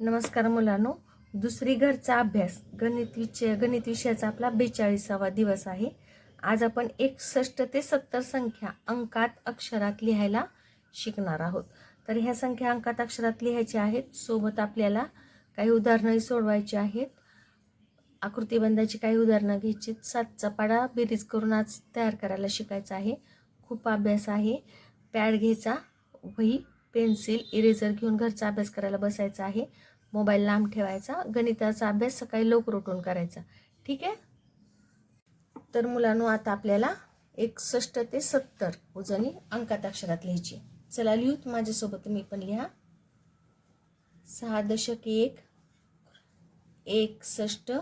नमस्कार मुलांनो. दुसरी घरचा अभ्यास. गणित विषय गणित विषयाचा आपला बेचाळीसावा दिवस आहे. आज आपण एकसष्ट ते सत्तर संख्या अंकात अक्षरात लिहायला शिकणार आहोत. तर ह्या संख्या अंकात अक्षरात लिहायच्या आहेत. सोबत आपल्याला काही उदाहरणंही सोडवायची आहेत. आकृतीबंधाची काही उदाहरणं घ्यायची सातचा पाडा बेरीज करून आज तयार करायला शिकायचा आहे. खूप अभ्यास आहे. पॅड घ्यायचा. वही पेन्सिल इरेझर घेऊन घरचा अभ्यास करायला बसायचा आहे. मोबाईल लांब ठेवायचा. गणिताचा अभ्यास सकाळी लवकर उठून करायचा. ठीक आहे? तर मुलांनो आता आपल्याला एकसष्ट ते सत्तर उजनी अंकात अक्षरात लिहायची चला लिहूत. माझ्यासोबत तुम्ही पण लिहा. सहा दशक एक एकसष्ट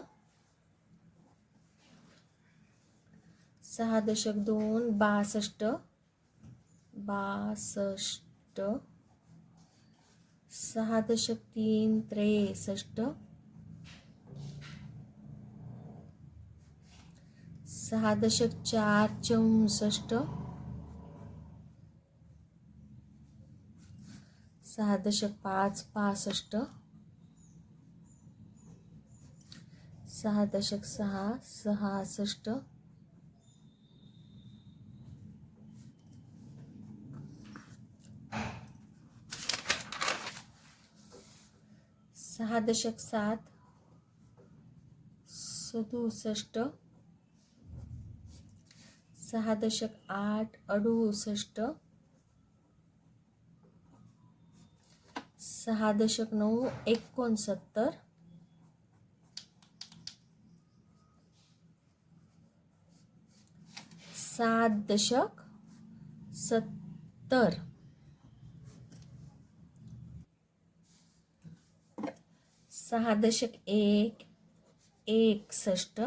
सहा दशक दोन बासष्ट बासष्ट सहा दशक तीन त्रेसष्ट सहा दशक चार चौसष्ट सहा दशक पाच पासष्ट सहा दशक सहा सहासष्ट सहा दशक सात सदुसष्ट सहा दशक आठ अडुसष्ट सहा दशक नऊ एकोणसत्तर सात दशक सत्तर. सहा दशक एक एकसष्ट.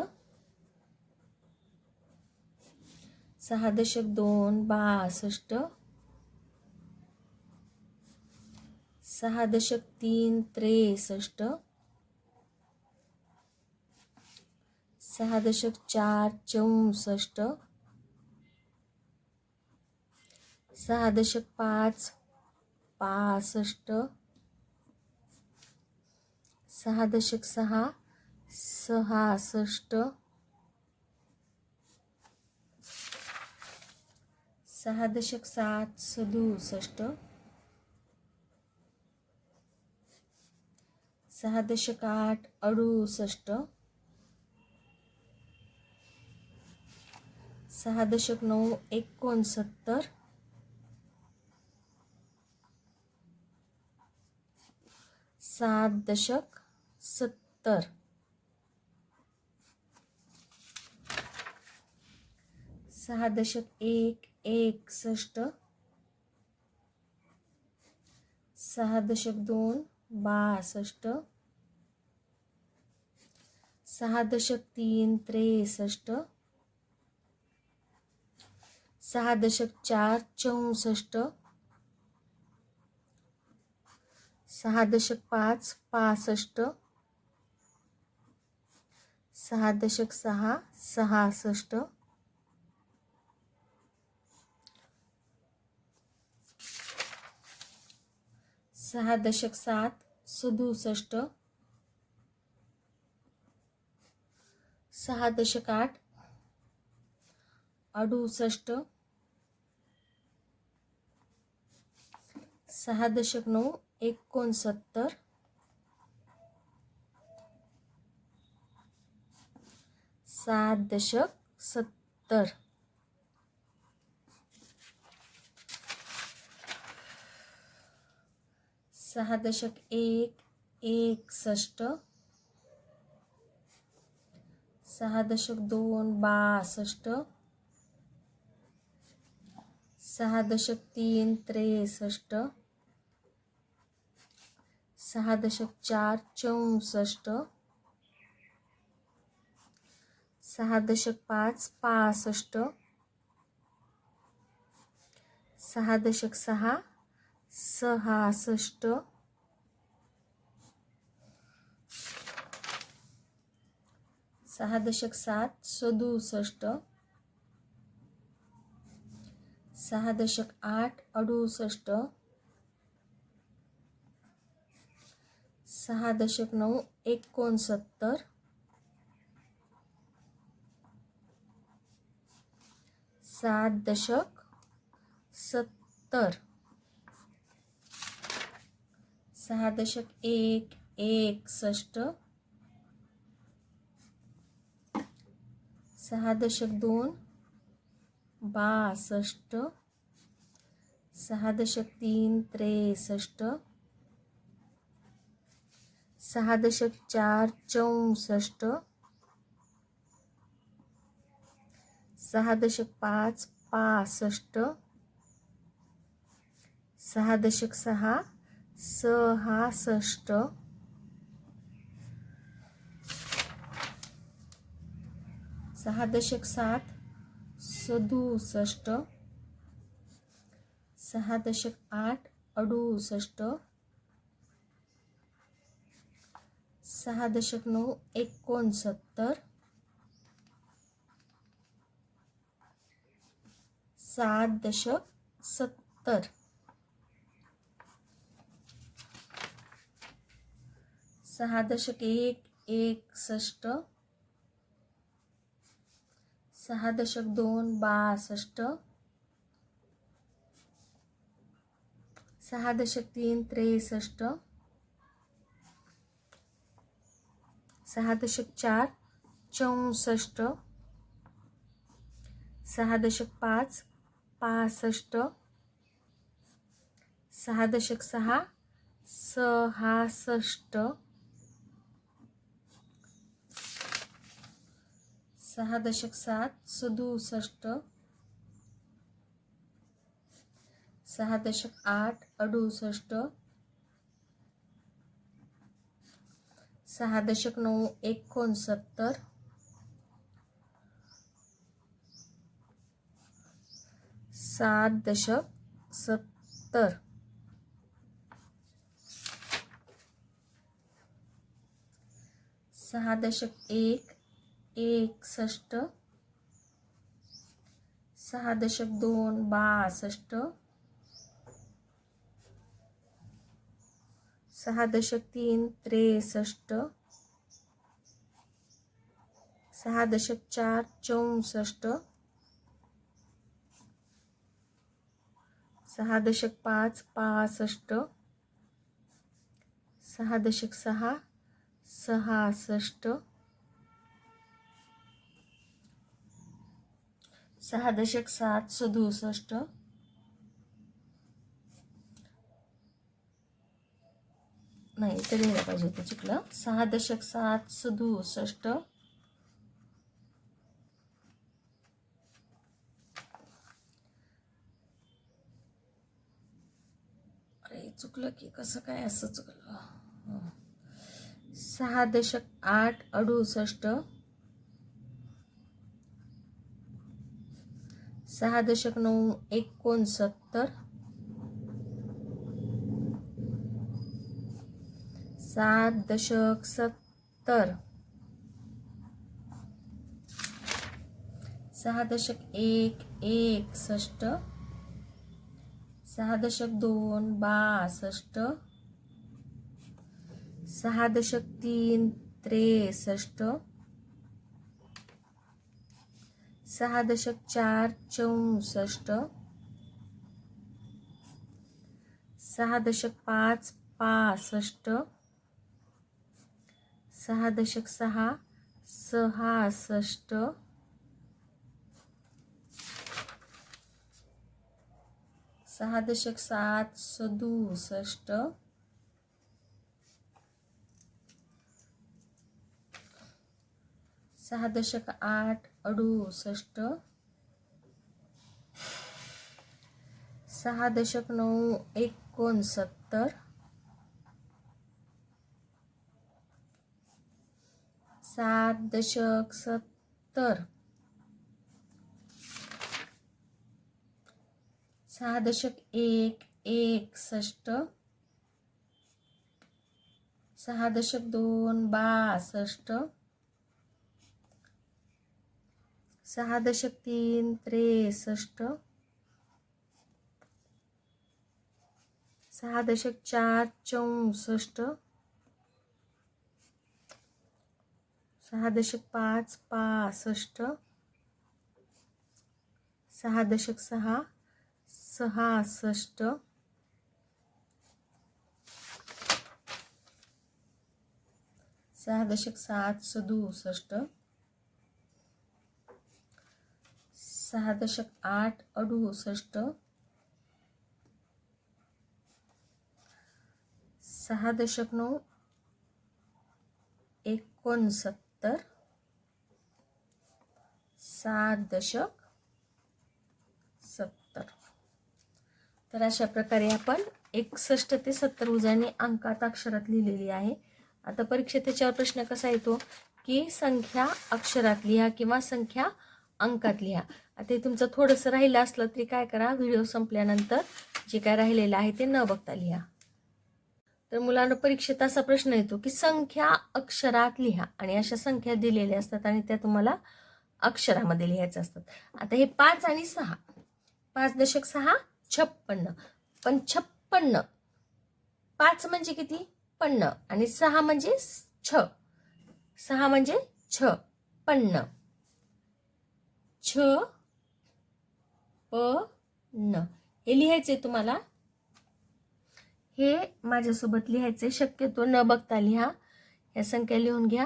सहा दशक दोन बासष्ट. सहा दशक तीन त्रेसष्ट. सहा दशक चार चौसष्ट. सहा दशक पाच पासष्ट. सहा दशक सहा सहासष्ट सहा दशक सात सदुसष्ट सहा दशक आठ अडुसष्ट सहा दशक नऊ एकोणसत्तर सात दशक तर. सहा दशक एक एकसष्ट सहा दशक दोन बासष्ट सहा दशक तीन त्रेसष्ट सहा दशक चार चौसष्ट. सहा दशक पाच पासष्ट. सहा दशक सहा सहासष्ट. सहा दशक सात सदुसष्ट. सहा दशक आठ अडुसष्ट. सहा दशक नऊ एकोणसत्तर. सात दशक सत्तर. सहा दशक एक एकसष्ट. सहा दशक दोन बासष्ट. सहा दशक तीन त्रेसष्ट. सहा दशक चार चौसष्ट. सहा दशक पाच पासष्ट. सहा दशक सहा सहासष्ट. सहा दशक सात सदुसष्ट. सहा दशक आठ अडुसष्ट. सहा दशक नऊ एकोणसत्तर. सात दशक सत्तर. सहा दशक एक एकसष्ट. सहा दशक दोन बासष्ट. सहा दशक तीन त्रेसष्ट. सहा दशक चार चौसष्ट. सहा दशक पाच पासष्ट. सहा दशक सहा सहासष्ट. सहा दशक सात सदुसष्ट. सहा दशक आठ अडुसष्ट. सहा दशक नऊ एकोणसत्तर. सात दशक सत्तर. सहा दशक एक एकसष्ट. सहा दशक दोन बासष्ट. सहा दशक तीन त्रेसष्ट. सहा दशक चार चौसष्ट. सहा दशक पाच पासष्ट सहा दशक सहा सहासष्ट सहा दशक सात सदुसष्ट सहा दशक आठ अडुसष्ट सहा दशक नऊ एकोणसत्तर सात दशक सत्तर. सहा दशक एक एकसष्ट. सहा दशक दोन बासष्ट. सहा दशक तीन त्रेसष्ट. सहा दशक चार चौसष्ट. सहा दशक पाच पासष्ट. सहा दशक सहा सहासष्ट. सहा दशक सात सदुसष्ट. नाही तरी लिहायला पाहिजे होतं चुकलं. सहा दशक सात सदुसष्ट. चुकलं की कसं काय असं चुकलं? सहा दशक आठ अडुसष्ट. सहा दशक नऊ एकोणसत्तर. सात दशक सत्तर. सहा दशक एक एकसष्ट. सहा दशक दोन बासष्ट. सहा दशक तीन त्रेसष्ट. सहा दशक चार चौसष्ट. सहा दशक पाच पासष्ट. सहा दशक सहा सहासष्ट. सहा दशक सात सदुसष्ट. सहा दशक आठ अडुसष्ट. सहा दशक नऊ एकोणसत्तर. सात दशक सत्तर. सहा दशक एक एकसष्ट. सहा दशक दोन बासष्ट. सहा दशक तीन त्रेसष्ट. सहा दशक चार चौसष्ट. सहा दशक पाच पासष्ट. सहा दशक सहा सहासष्ट सहा दशक सात सदुसष्ट सहा दशक आठ अडुसष्ट सहा दशक नऊ एकोणसत्तर. सात दशक सत्तर तर अशा प्रकारे आपण एकसष्ट ते सत्तर उजाने अंकात अक्षरात लिहिलेली आहे. आता परीक्षेत त्याच्यावर प्रश्न कसा येतो? की संख्या अक्षरात लिहा किंवा संख्या अंकात लिहा. आता हे तुमचं थोडंसं राहिलं असलं तरी काय करा? व्हिडिओ संपल्यानंतर जे काय राहिलेलं आहे ते न बघता लिहा. तर मुलांना परीक्षेत असा प्रश्न येतो की संख्या अक्षरात लिहा. आणि अशा संख्या दिलेल्या असतात आणि त्या तुम्हाला अक्षरामध्ये लिहायच्या असतात. आता हे पाच आणि सहा. पाच दशक सहा छप्पन्न. पण छप्पन्न. पाच म्हणजे किती? पन्न. आणि सहा म्हणजे छ. सहा म्हणजे छ. पन्न. छ प न हे लिहायचे तुम्हाला? हे माझ्यासोबत लिहायचे शक्यतो न बघता लिहा. ह्या संख्या लिहून घ्या.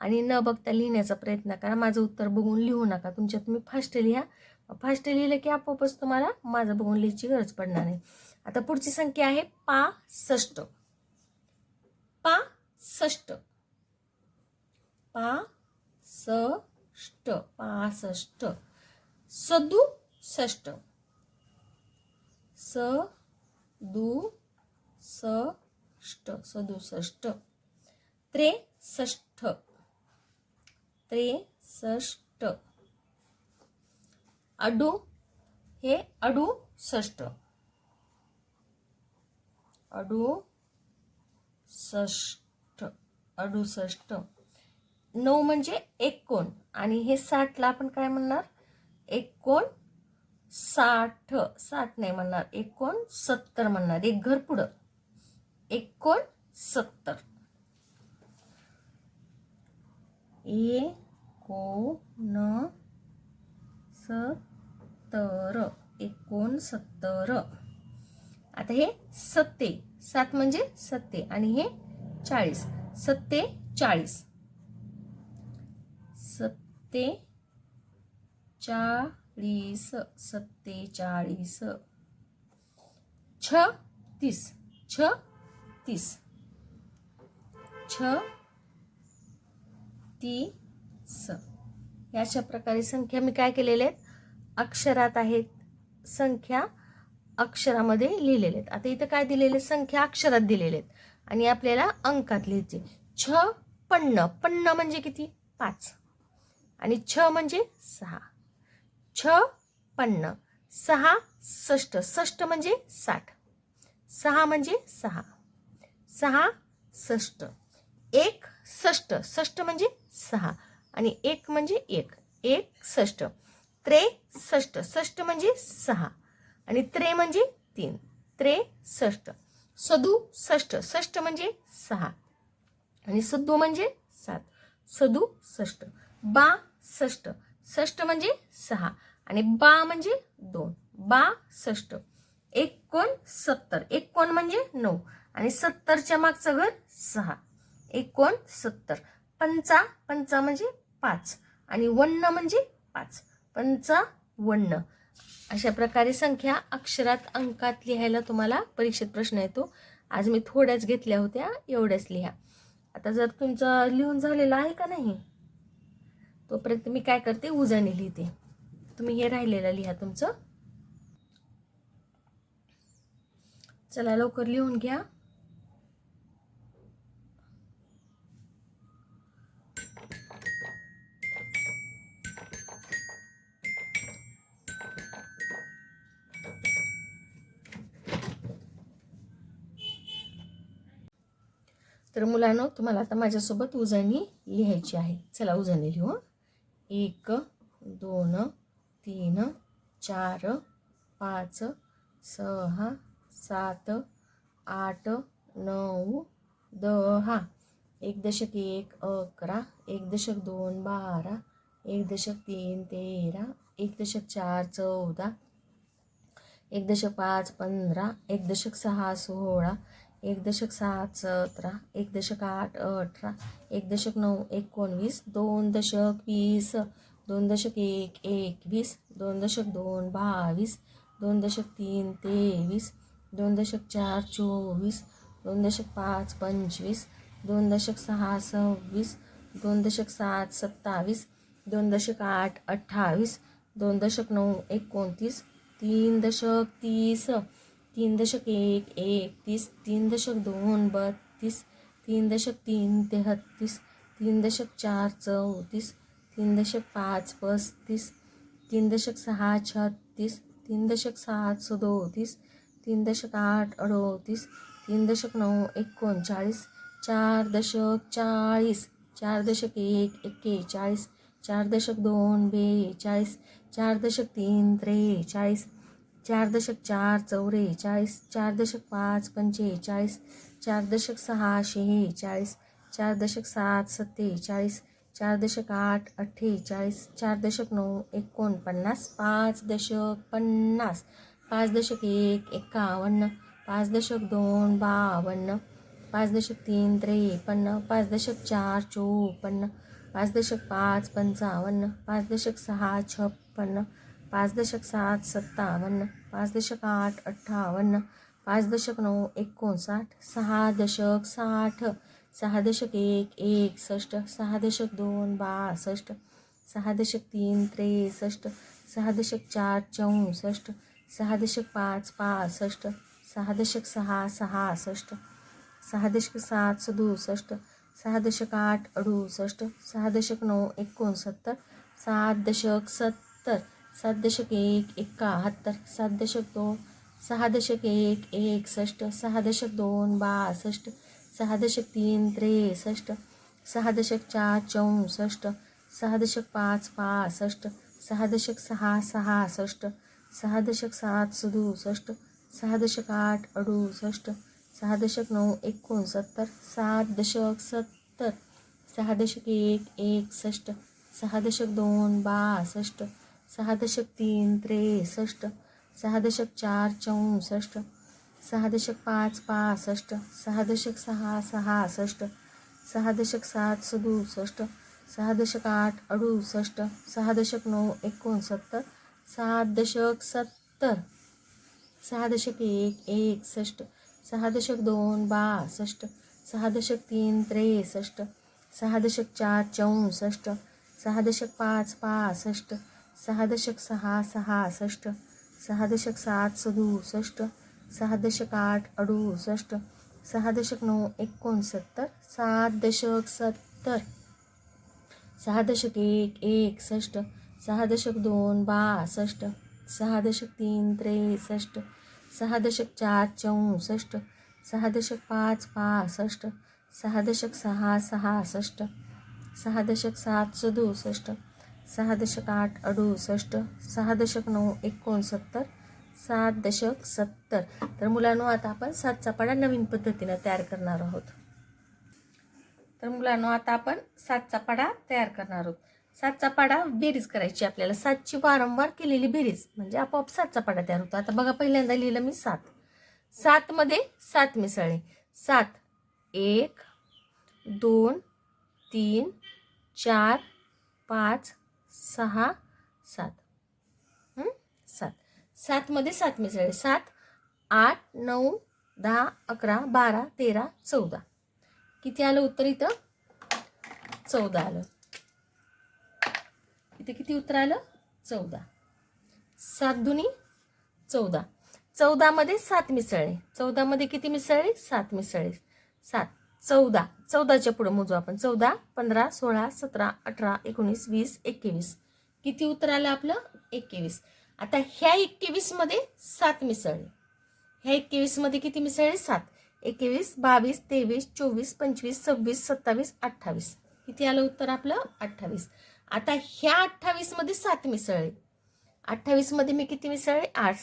आणि न बघता लिहिण्याचा प्रयत्न करा. माझं उत्तर बघून लिहू नका. तुमच्या तुम्ही फास्ट लिहा. फास्ट लिहिलं की आपोआपच तुम्हाला माझं बघून लिहायची गरज पडणार नाही. आता पुढची संख्या आहे पासष्ट. पासष्ट. पासष्ट. पासष्ट. सदुसष्ट. स दु सष्ट सदुसष्ट. त्रेसष्ट. त्रेसष्ट. अडू हे अडुसष्ट अडुसष्ट अडुसष्ट नऊ म्हणजे एकोण आणि हे साठला आपण काय म्हणणार? एकोण साठ. साठ नाही म्हणणार एकोण सत्तर म्हणणार. एक घर पुढं. एकोण सत्तर. एकोण सत्तर. सत्तर एकोणसत्तर. आता हे सत्ते. सात म्हणजे सत्ते आणि हे चाळीस. सत्ते चाळीस. सत्ते चाळीस. सत्तेचाळीस छ तीस छ तीस छ तीस अशा प्रकारे संख्या मी काय केलेल्या आहेत? अक्षरात आहेत संख्या अक्षरामध्ये लिहिलेले आहेत. आता इथं काय दिलेले? संख्या अक्षरात दिलेले आहेत. आणि आपल्याला अंकात लिहायचे. छ पन्न. पन्न म्हणजे किती? पाच. आणि छ म्हणजे सहा. छ पन्न. सहा षष्ट षष्ट म्हणजे साठ. सहा म्हणजे सहा. सहा षष्ट एक षष्ट षष्ट म्हणजे सहा. आणि एक म्हणजे एक. एक षष्ट त्रेसष्ट षष्ट म्हणजे सहा. आणि त्रे म्हणजे तीन. त्रे षष्ट षष्ट म्हणजे सहा. आणि सदू म्हणजे सात. सदुसष्ट बासष्ट बा षष्ट षष्ट म्हणजे सहा. आणि बा म्हणजे दोन. बा षष्ट एकोण सत्तर. एकोण म्हणजे नऊ. आणि सत्तरच्या मागचं घर सहा. एकोण सत्तर. पंचा. पंचा म्हणजे पाच. आणि वन्न म्हणजे पाच. पंचा वन्न अशा प्रकारे संख्या अक्षरात अंकात लिहायला तुम्हाला परीक्षेत प्रश्न येतो. आज मी थोड्याच घेतल्या होत्या एवढ्याच लिहा. आता जर तुमचं लिहून झालेलं आहे का नाही? तोपर्यंत मी काय करते? उजाने लिहिते. तुम्ही हे राहिलेलं लिहा तुमचं. चला लवकर लिहून घ्या. तर मुलांनो तुम्हाला आता माझ्यासोबत उजळणी लिहायची आहे. चला उजळणी लिहू एक दोन तीन चार पाच सहा सात आठ नऊ दहा. एक दशक एक अकरा. एक दशक दोन बारा. एक दशक तीन तेरा. एक दशक चार चौदा. एक दशक पाच पंधरा. एक दशक सहा सोळा. एक दशक सात सतरा एक दशक आठ अठरा एक दशक नऊ एकोणवीस दोन दशक वीस दोन दशक एक एकवीस दोन दशक दोन बावीस दोन दशक तीन तेवीस दोन दशक चार चोवीस दोन दशक पाच पंचवीस दोन दशक सहा सव्वीस दोन दशक सात सत्तावीस दोन दशक आठ अठ्ठावीस दोन दशक नऊ एकोणतीस तीन दशक तीस तीन दशक एक एकतीस तीन दशक दोन, बत्तीस, तीन दशक तीन, तेहत्तीस, तीन दशक चार, चौतीस, तीन दशक पाच, पस्तीस, तीन दशक सहा, छत्तीस, तीन दशक सात, सदोतीस, तीन दशक आठ, अडोतीस, तीन दशक नऊ, एकोणचाळीस, चार दशक चाळीस, चार दशक एक, एक्केचाळीस, चार दशक दोन, बेचाळीस, चार दशक तीन, त्रेचाळीस चार दशक चार चौवेचाळीस चार दशक पाच पंचेचाळीस चार दशक सहा शेहेचाळीस चार दशक सात सत्तेचाळीस चार दशक आठ अठ्ठेचाळीस चार दशक नऊ एकोणपन्नास पाच दशक पन्नास पाच दशक एक एकावन्न पाच दशक दोन बावन्न पाच दशक तीन त्रेपन्न पाच दशक चार चोपन्न पाच दशक पाच पंचावन्न पाच दशक सहा छप्पन्न पाच दशक सात सत्तावन्न पाच दशक आठ अठ्ठावन्न पाच दशक नऊ एकोणसाठ सहा दशक साठ सहा दशक एक एकसष्ट सहा दशक दोन बासष्ट सहा दशक तीन त्रेसष्ट सहा दशक चार चौसष्ट सहा दशक पाच पासष्ट सहा दशक सहा सहासष्ट सहा दशक सात सदुसष्ट सहा दशक आठ अडुसष्ट सहा दशक नऊ एकोणसत्तर सात दशक सत्तर सात दशक एक एकाहत्तर सात दशक दोन सहा दशक एक एकसष्ट सहा दशक दोन बासष्ट सहा दशक तीन त्रेसष्ट सहा दशक चार चौसष्ट सहा दशक पाच पासष्ट सहा दशक सहा सहासष्ट सहा दशक सात सदुसष्ट सहा दशक आठ अडुसष्ट सहा दशक नऊ एकोणसत्तर सात दशक सत्तर सहा दशक एक एकसष्ट सहा दशक दोन बासष्ट सहा दशक तीन त्रेसष्ट सहा दशक चार चौसष्ट सहा दशक पाच पासष्ट सहा दशक सहा सहासष्ट सहा दशक सात सदुसष्ट सहा दशक आठ अडुसष्ट सहा दशक नऊ एकोणसत्तर सात दशक सत्तर सहा दशक एक एकसष्ट सहा दशक दोन बासष्ट सहा दशक तीन त्रेसष्ट सहा दशक चार चौसष्ट सहा दशक पाच पासष्ट सहा दशक सहा सहासष्ट सहा दशक सात सदुसष्ट सहा दशक आठ अडुसष्ट सहा दशक नऊ एकोणसत्तर सात दशक सत्तर सहा दशक एक एकसष्ट सहा दशक दोन बासष्ट सहा दशक तीन त्रेसष्ट सहा दशक चार चौसष्ट सहा दशक पाच पासष्ट सहा दशक सहा सहासष्ट सहा दशक सात सदुसष्ट सहा दशक आठ अडुसष्ट सहा दशक नऊ एकोणसत्तर सात दशक सत्तर. तर मुलांनो आता आपण सातचा पाढा नवीन पद्धतीनं तयार करणार आहोत. तर मुलांनो आता आपण सातचा पाढा तयार करणार आहोत. सातचा पाढा बेरीज करायची आपल्याला. सातची वारंवार केलेली बेरीज म्हणजे आपोआप सातचा पाडा तयार होतो. आता बघा पहिल्यांदा लिहिलं मी सात. सातमध्ये सात मिसळले. सात एक दोन तीन चार पाच सहा सात. सात. सातमध्ये सात मिसळले. सात आठ नऊ दहा अकरा बारा तेरा चौदा. किती आलं उत्तर इथं? चौदा आलं. इथे किती उत्तर आलं? चौदा. सात दुनी? चौदा. चौदामध्ये सात मिसळले. चौदामध्ये किती मिसळले? सात मिसळले. सात. चौदा. चौदाच्या पुढं मोजू आपण. चौदा पंधरा सोळा सतरा अठरा एकोणीस वीस एकवीस. किती उत्तर आलं आपलं? एकवीस. आता ह्या एकवीसमध्ये सात मिसळले. ह्या एकवीसमध्ये किती मिसळले? सात. एकवीस बावीस तेवीस चोवीस पंचवीस सव्वीस सत्तावीस अठ्ठावीस. किती आलं उत्तर आपलं? अठ्ठावीस. आता ह्या अठ्ठावीसमध्ये सात मिसळले. अठ्ठावीसमध्ये मी किती मिसळले? आठ.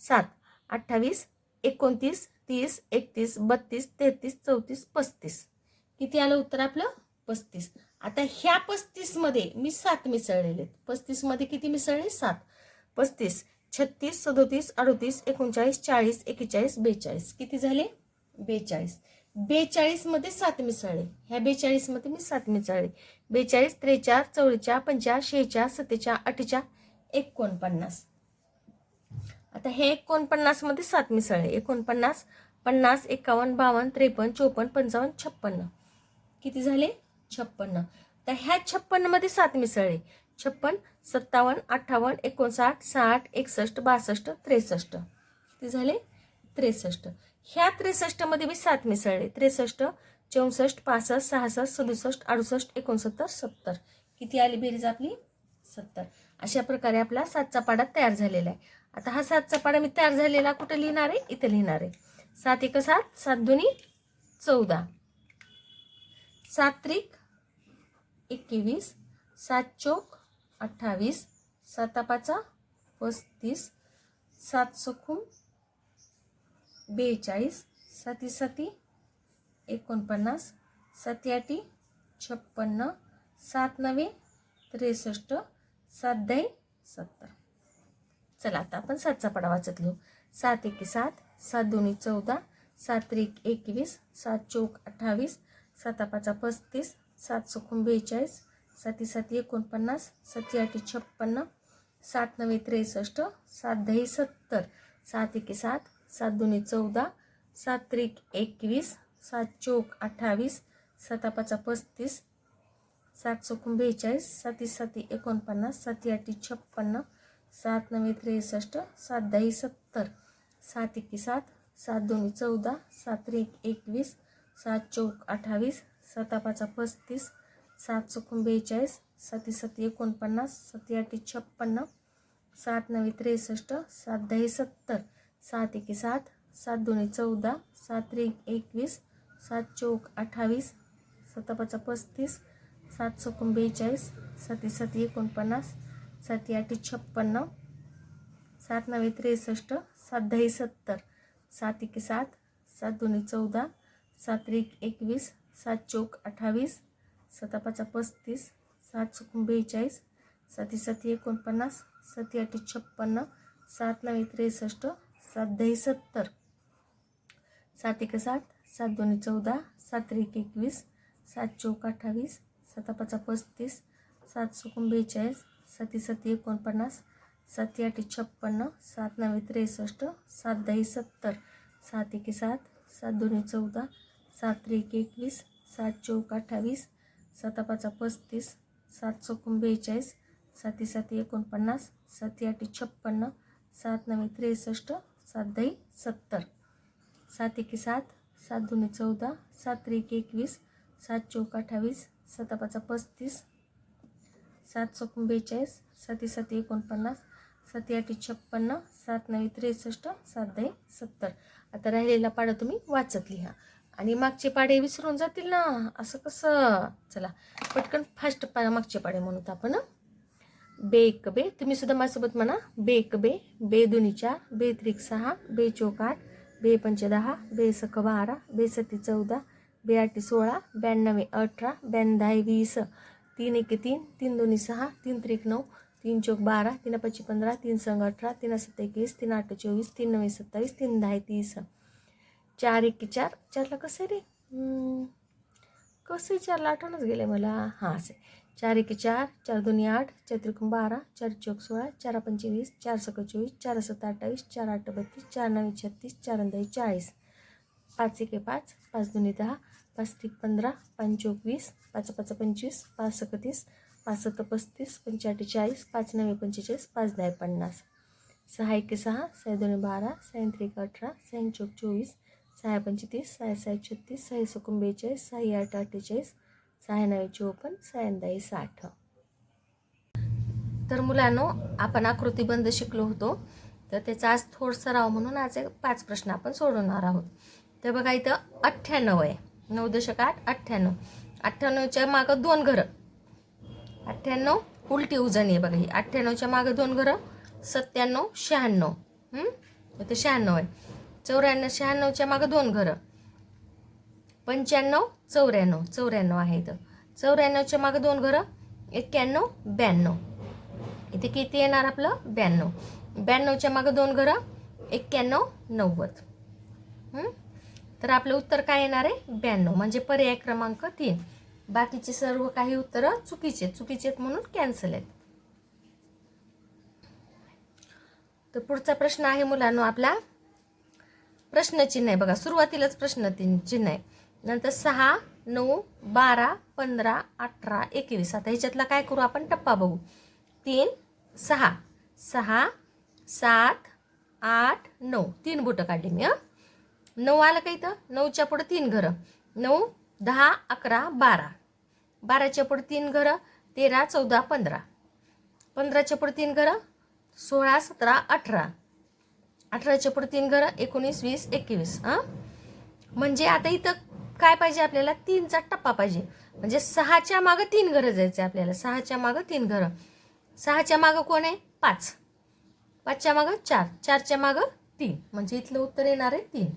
सात. अठ्ठावीस एकोणतीस तीस एकतीस बत्तीस तेहतीस चौतीस पस्तीस. किती आलं उत्तर आपलं? पस्तीस. आता ह्या पस्तीसमध्ये मी सात मिसळलेले आहेत. पस्तीसमध्ये किती मिसळले? सात. पस्तीस छत्तीस सदोतीस अडोतीस एकोणचाळीस चाळीस एक्केचाळीस बेचाळीस. किती झाले? बेचाळीस. बेचाळीसमध्ये सात मिसळले. ह्या बेचाळीसमध्ये मी सात मिसळले. बेचाळीस त्रेचाळ चौवेचाळ पंचाळ शेहेचाळ सत्तेचाळ अठ्ठेचाळ एकोणपन्नास. आता हे एकोणपन्नासमध्ये सात मिसळले. एकोणपन्नास पन्नास एकावन्न बावन्न त्रेपन्न चोपन्न पंचावन्न छप्पन्न. किती झाले? छप्पन्न. तर ह्या छप्पन्नमध्ये सात मिसळले छप्पन सत्तावन्न अठ्ठावन्न एकोणसाठ साठ एकसष्ट बासष्ट त्रेसष्ट. किती झाले? त्रेसष्ट. ह्या त्रेसष्टमध्ये मी सात मिसळले त्रेसष्ट चौसष्ट पासष्ट सहासष्ट सदुसष्ट अडुसष्ट एकोणसत्तर सत्तर. किती आली बेरीज आपली? सत्तर. अशा प्रकारे आपला सातचा पाडा तयार झालेला आहे. आता हा सातचा पाडा मी तयार झालेला कुठं लिहिणार आहे? इथं लिहिणार आहे. सात एक सात सात दोन्ही चौदा. सात त्रिक एकवीस सात चोक अठ्ठावीस सातापाचा पस्तीस सात सखूम बेचाळीस साती सती एकोणपन्नास साती छप्पन्न सात नवे त्रेसष्ट सात दही सत्तर. चला आता आपण सातचा पडा वाचत लिहू सात एके सात सात दोन्ही चौदा सात त्रिक एकवीस सात चौक अठ्ठावीस साता पाचा पस्तीस सात सखून बेचाळीस साती साती एकोणपन्नास साती आठी छप्पन्न सात नवे त्रेसष्ट सात दही सत्तर सात एके सात सात दोन्ही चौदा सात त्रिक एकवीस सात चौक अठ्ठावीस साता पाचा पस्तीस सात चौकून बेचाळीस साती साती एकोणपन्नास साती आठी छप्पन्न सात नवे त्रेसष्ट सात दही सत्तर. सात एके सात सात दोन्ही चौदा सात एक एकवीस सात चौक अठ्ठावीस सतापाचा पस्तीस सात चौकून बेचाळीस सती सती एकोणपन्नास सती आठी छप्पन्न सात नवे त्रेसष्ट सात दही सत्तर सात एके सात सात दोन्ही चौदा सात एक एकवीस सात चौक अठ्ठावीस सतापाचा पस्तीस सात चौकून बेचाळीस सती सती एकोणपन्नास सती आठी छप्पन्न सात नवे त्रेसष्ट सात दही सत्तर सात एके सात सात दोन्ही चौदा सात एक एकवीस सात चौक अठ्ठावीस सतापाचा पस्तीस सात चौकून बेचाळीस साती साती एकोणपन्नास साती आठी छप्पन्न सात नव्हे त्रेसष्ट सात दही सत्तर. सात एक सात सात दोन्ही चौदा सात एक एकवीस सात चौक अठ्ठावीस सतापाचा पस्तीस सात सुकून बेचाळीस साती साती एकोणपन्नास सात आठ छप्पन्न सात नवे त्रेसष्ट सात दही सत्तर सात एके सात सात दोन्ही चौदा सात एक एकवीस सात चौक अठ्ठावीस सतापाचा पस्तीस सात चौकून बेचाळीस साती साती एकोणपन्नास साती आठी छप्पन्न सात नवे त्रेसष्ट सात दही सत्तर. सात एके सात सात दोन्ही चौदा सात एक एकवीस सात चौक अठ्ठावीस सतापाचा पस्तीस सात चौकून बेचाळीस साती साती एकोणपन्नास साती आठी छप्पन्न सात नवी त्रेसष्ट सात दही सत्तर. आता राहिलेला पाडा तुम्ही वाचत लिहा. आणि मागचे पाडे विसरून जातील ना असं कसं? चला पटकन फास्ट पा मागचे पाडे म्हणूत आपण बेक बे तुम्ही सुद्धा माझ्यासोबत म्हणा. बेक बे बे दुनी चार बे त्रिक सहा बे चोक आठ बे पंच दहा बे सक बारा बे सती चौदा बे आठी सोळा ब्याण्णवे अठरा ब्याण्णव वीस. तीन एक तीन तीन दोन्ही सहा तीन त्रिक नऊ तीन चौक बारा तीन पच्ची पंधरा तीन संग अठरा तीन सत्ता एकवीस तीन आठ चोवीस तीन नव्वे सत्तावीस तीन दहा तीस. चार एक चार चारला कसं रे? कसं आहे चारला? आठवणच गेले मला. हां असे चार एक चार चार दोन्ही आठ चार त्रिकोण बारा चार चौक सोळा चार पंचवीस चार सक चोवीस चार सत्ता अठ्ठावीस चार आठ बत्तीस चार नव्वे छत्तीस चार दही चाळीस. पाच एके पाच पाच दोन्ही दहा पाच त्रिक पंधरा पाच चौक वीस पाच पाच पंचवीस पाच सक तीस पाच पस्तीस पंचाठी चाळीस पाच नव्वे पंचेचाळीस पाच दहा पन्नास. सहा एके सहा सहा दोन बारा सहा त्रिक अठरा सहा चौक चोवीस सहा पंचेतीस सहा सहा छत्तीस सहा सकुन बेचाळीस सहा आठ अठ्ठेचाळीस सहा नव्वे चोपन्न सहा दहा साठ. तर मुलांनो आपण आकृतीबंध शिकलो होतो. तर त्याचा आज थोड राव म्हणून आज एक पाच प्रश्न आपण सोडवणार आहोत. तर बघा इथं अठ्ठ्याण्णव आहे. नऊ दशक आठ अठ्ठ्याण्णव. अठ्ठ्याण्णवच्या मागं दोन घरं. अठ्ठ्याण्णव उलटी उजणी आहे बघा ही. अठ्ठ्याण्णवच्या मागं दोन घरं सत्त्याण्णव शहाण्णव. हं? इथे शहाण्णव आहे. चौऱ्याण्णव शहाण्णवच्या मागं दोन घरं. पंच्याण्णव चौऱ्याण्णव चौऱ्याण्णव आहे इथं. चौऱ्याण्णवच्या मागं दोन घरं एक्क्याण्णव ब्याण्णव. इथे किती येणार आपलं? ब्याण्णव. ब्याण्णवच्या मागं दोन घरं एक्क्याण्णव नव्वद. तर आपलं उत्तर काय येणार आहे? ब्याण्णव. म्हणजे पर्याय क्रमांक तीन. बाकीचे सर्व काही उत्तरं चुकीचे आहेत. चुकीचे आहेत म्हणून कॅन्सल आहेत. तर पुढचा प्रश्न आहे मुलांनो आपला. प्रश्नचिन्ह आहे बघा सुरुवातीलाच प्रश्न तीन चिन्ह आहे. नंतर सहा नऊ बारा पंधरा अठरा एकवीस. आता ह्याच्यातला काय करू आपण? टप्पा बघू. तीन सहा. सहा सात आठ नऊ. तीन बुटं काढली मी नऊ आलं का इथं? नऊच्या पुढं तीन घरं. नऊ दहा अकरा बारा. बाराच्या पुढं तीन घरं तेरा चौदा पंधरा. पंधराच्या पुढं तीन घरं सोळा सतरा अठरा. अठराच्या पुढे तीन घरं एकोणीस वीस एकवीस हां? म्हणजे आता इथं काय पाहिजे आपल्याला? तीनचा टप्पा पाहिजे. म्हणजे सहाच्या मागं तीन घरं जायचं आपल्याला. सहाच्या मागं तीन घरं. सहाच्या मागं कोण आहे? पाच. पाचच्या मागं चार. चारच्या मागं तीन. म्हणजे इथलं उत्तर येणार आहे तीन.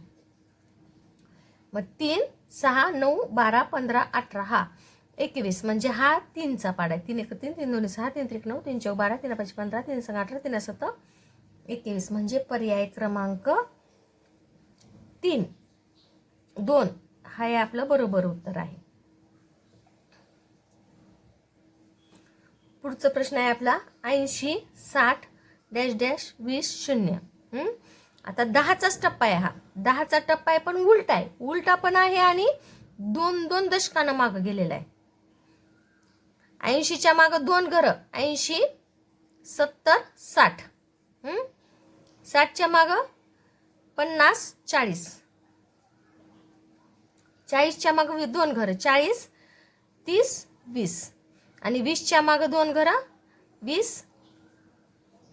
मग तीन सहा नऊ बारा पंधरा अठरा. हा. एकवीस म्हणजे हा तीनचा पाडा आहे. तीन एक तीन तीन दोन सहा तीन त्रिक नऊ तीन चौक बारा तीन पाच पंधरा तीन सहा अठरा तीन सत्तर. एकवीस म्हणजे पर्याय क्रमांक तीन. दोन हा हे आपलं बरोबर उत्तर आहे. पुढचा प्रश्न आहे आपला ऐंशी साठ डॅश डॅश वीस शून्य. आता दहाचाच टप्पा आहे हा. दहाचा टप्पा आहे पण उलटा आहे. उलटा पण आहे आणि दोन दोन दशकानं मागं गेलेला आहे. ऐंशीच्या मागं दोन घरं. ऐंशी सत्तर साठ. साठच्या मागं पन्नास चाळीस. चाळीसच्या मागं वी- दोन घरं. चाळीस तीस वीस. आणि वीसच्या मागं दोन घरं. वीस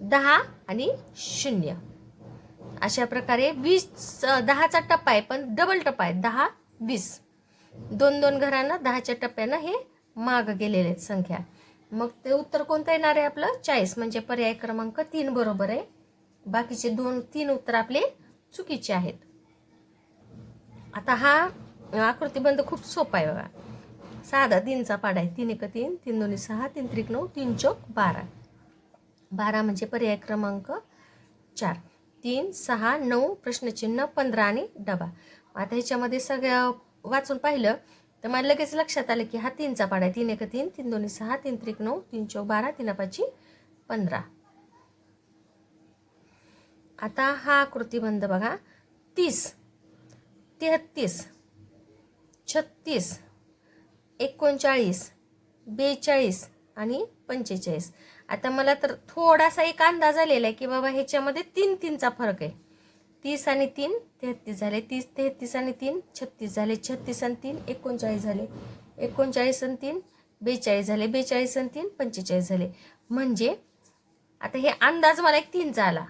दहा आणि शून्य. अशा प्रकारे वीस दहाचा टप्पा आहे पण डबल टप्पा आहे. दहा वीस. दोन दोन घरांना दहाच्या टप्प्यानं हे मागं गेलेले आहेत संख्या. मग ते उत्तर कोणतं येणार आहे आपलं? चाळीस. म्हणजे पर्याय क्रमांक तीन बरोबर आहे. बाकीचे दोन तीन उत्तर आपले चुकीचे आहेत. आता हा आकृतीबंध खूप सोपा आहे बघा. साधा तीनचा पाडा आहे. तीन एक तीन तीन दोन्ही सहा तीन त्रिक नऊ तीन चौक बारा. बारा म्हणजे पर्याय क्रमांक चार. तीन सहा नऊ प्रश्नचिन्ह पंधरा आणि डबा. आता ह्याच्यामध्ये सगळ्या वाचून पाहिलं तर मला लगेच लक्षात आलं की हा तीनचा पाडा आहे. तीन एक तीन तीन दोन्ही सहा तीन त्रिक नऊ तीन चौक बारा तीन पाची पंधरा. आता हा आकृतीबंध बघा. तीस तेहत्तीस छत्तीस एकोणचाळीस बेचाळीस आणि पंचेचाळीस. आता मला तर थोडासा एक अंदाज आलेला आहे की बाबा ह्याच्यामध्ये तीन तीनचा फरक आहे. तीस आणि तीन तेहत्तीस झाले तीस तेहत्तीस आणि तीन छत्तीस झाले छत्तीस आणि तीन एकोणचाळीस झाले एकोणचाळीस आणि तीन बेचाळीस झाले बेचाळीस आणि तीन पंचेचाळीस झाले. म्हणजे आता हे अंदाज मला एक तीनचा आला.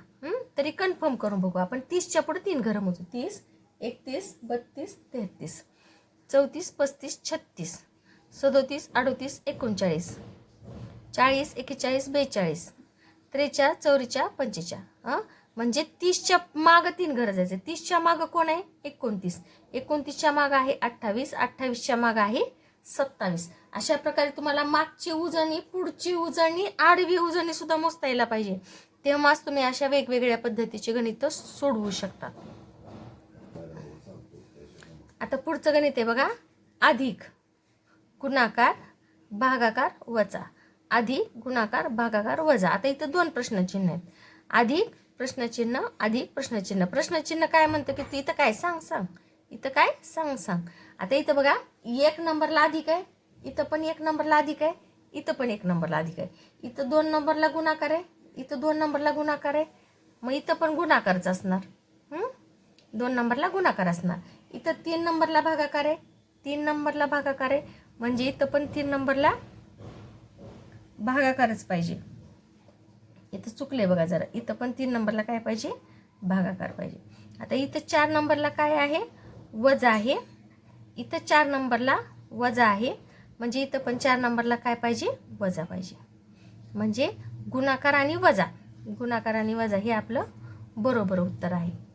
तरी कन्फर्म करून बघू आपण. तीसच्या पुढे तीन घरं मोजू. तीस एकतीस बत्तीस तेहतीस. चौतीस पस्तीस छत्तीस. सदोतीस अडोतीस एकोणचाळीस. चाळीस एकेचाळीस बेचाळीस. त्रेचाळ चौवेचाळ पंचेचाळ. हां? म्हणजे तीसच्या मागं तीन घरं जायचे तीसच्या मागं कोण आहे? एकोणतीस. एकोणतीसच्या मागं आहे अठ्ठावीस. अठ्ठावीसच्या मागं आहे सत्तावीस. अशा प्रकारे तुम्हाला मागची उजळणी पुढची उजळणी आडवी उजळणी सुद्धा मोजता यायला पाहिजे. तेव्हाच तुम्ही अशा वेगवेगळ्या पद्धतीचे गणित सोडवू शकता. आता पुढचं गणित आहे बघा. अधिक गुणाकार भागाकार वजा. अधिक गुणाकार भागाकार वजा. आता इथं दोन प्रश्नचिन्ह आहेत. अधिक प्रश्नचिन्ह अधिक प्रश्नचिन्ह. प्रश्नचिन्ह काय म्हणतं की तू इथं काय सांग सांग. इथं काय? सांग सांग. आता इथं बघा एक नंबरला अधिक आहे. इथं पण एक नंबरला अधिक आहे. इथं पण एक नंबरला अधिक आहे. इथं दोन नंबरला गुणाकार आहे. इथं दोन नंबरला गुणाकार आहे. मग इथं पण गुणाकारच असणार. दोन नंबरला गुणाकार असणार. इथं तीन नंबरला भागाकार आहे. तीन नंबरला भागाकार आहे. म्हणजे इथं पण तीन नंबरला भागाकारच पाहिजे. इथं चुकले बघा जरा. इथं पण तीन नंबरला काय पाहिजे? भागाकार पाहिजे. आता इथं चार नंबरला काय आहे? वजा आहे. इथं चार नंबरला वजा आहे. म्हणजे इथं पण चार नंबरला काय पाहिजे? वजा पाहिजे. म्हणजे गुणाकार आणि वजा. गुणाकार आणि वजा हे आपलं बरोबर उत्तर आहे.